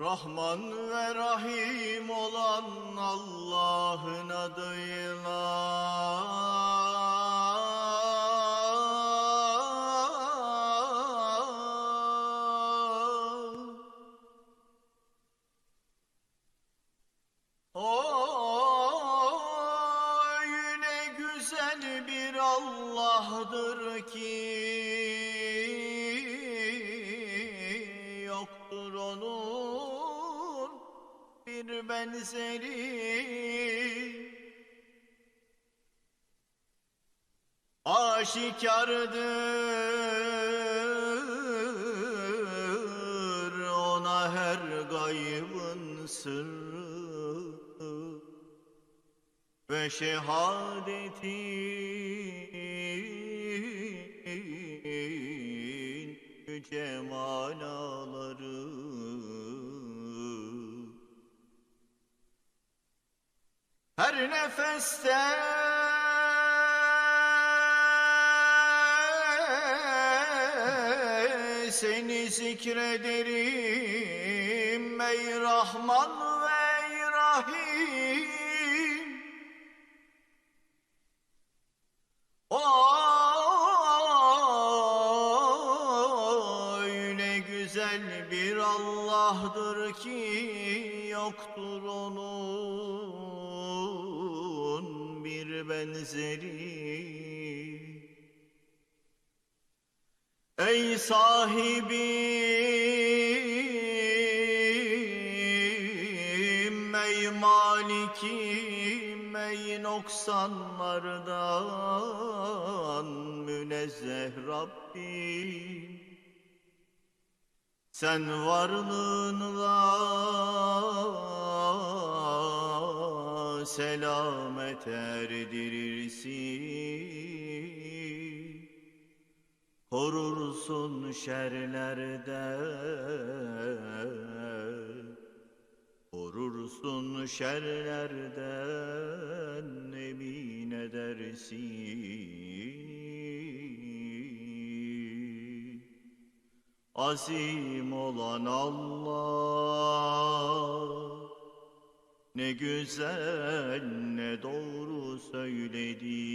Rahman ve Rahim olan Allah'ın adıyla. O yine güzel bir Allah'dır ki bir benzeri. Aşikardır ona her gaybın sırrı ve şehadetin yüce manaları her nefeste seni zikrederim ey Rahman ve ey Rahim. Oy ne güzel bir Allah'dır ki yoktur onun benzeri. Ey sahibim, ey malikim, ey noksanlardan münezzeh Rabbim. Sen varlığınla selamet erdirirsin. Korursun şerlerden Korursun şerlerden emin edersin Azim olan Allah ne güzel ne doğru söyledi